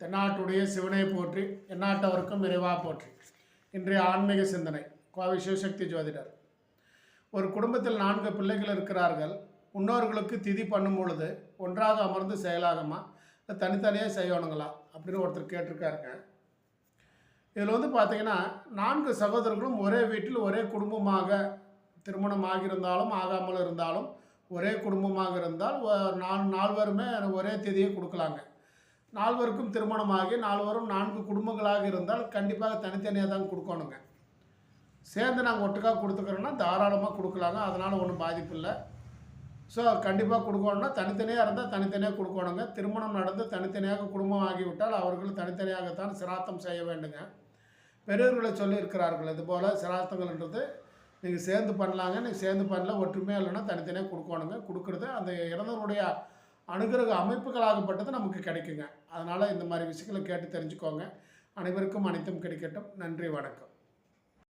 தென்னாட்டுடைய சிவனை போற்றி எந்நாட்டவருக்கும் இறைவா போற்றி. இன்றைய ஆன்மீக சிந்தனை கோவை சிவசக்தி ஜோதிடர். ஒரு குடும்பத்தில் நான்கு பிள்ளைகள் இருக்கிறார்கள். முன்னோர்களுக்கு திதி பண்ணும் பொழுது ஒன்றாக அமர்ந்து செயலாகுமா? இல்லை தனித்தனியாக செய்யணுங்களா? அப்படின்னு ஒருத்தர் கேட்டிருக்காருங்க. இதில் வந்து பார்த்தீங்கன்னா நான்கு சகோதரர்களும் ஒரே வீட்டில் ஒரே குடும்பமாக திருமணம் ஆகியிருந்தாலும் ஆகாமல் இருந்தாலும் ஒரே குடும்பமாக இருந்தால் நாலு நால்வருமே ஒரே தேதியை கொடுக்கலாங்க. நால்வருக்கும் திருமணமாகி நால்வரும் நான்கு குடும்பங்களாக இருந்தால் கண்டிப்பாக தனித்தனியாக தான் கொடுக்கணுங்க. சேர்ந்து நாங்கள் ஒட்டுக்காக கொடுத்துக்கிறோன்னா தாராளமாக கொடுக்கலாங்க. அதனால் ஒன்றும் பாதிப்பு இல்லை. ஸோ கண்டிப்பாக கொடுக்கணும்னா தனித்தனியாக இருந்தால் தனித்தனியாக கொடுக்கணுங்க. திருமணம் நடந்து தனித்தனியாக குடும்பம் ஆகிவிட்டால் அவர்கள் தனித்தனியாகத்தான் சிராத்தம் செய்ய வேண்டுங்க. பெரியவர்களை சொல்லியிருக்கிறார்கள் இதுபோல் சிராத்தங்கள்ன்றது நீங்கள் சேர்ந்து பண்ணலாங்க. நீங்கள் சேர்ந்து பண்ணல ஒற்றுமையாக இல்லைன்னா தனித்தனியாக கொடுக்கணுங்க. கொடுக்குறது அந்த இறந்தவருடைய அனுகிரக அமைப்புகளாகப்பட்டது நமக்கு கிடைக்குங்க. அதனால் இந்த மாதிரி விஷயங்களை கேட்டு தெரிஞ்சுக்கோங்க. அனைவருக்கும் அனைத்தும் கிடைக்கட்டும். நன்றி வணக்கம்.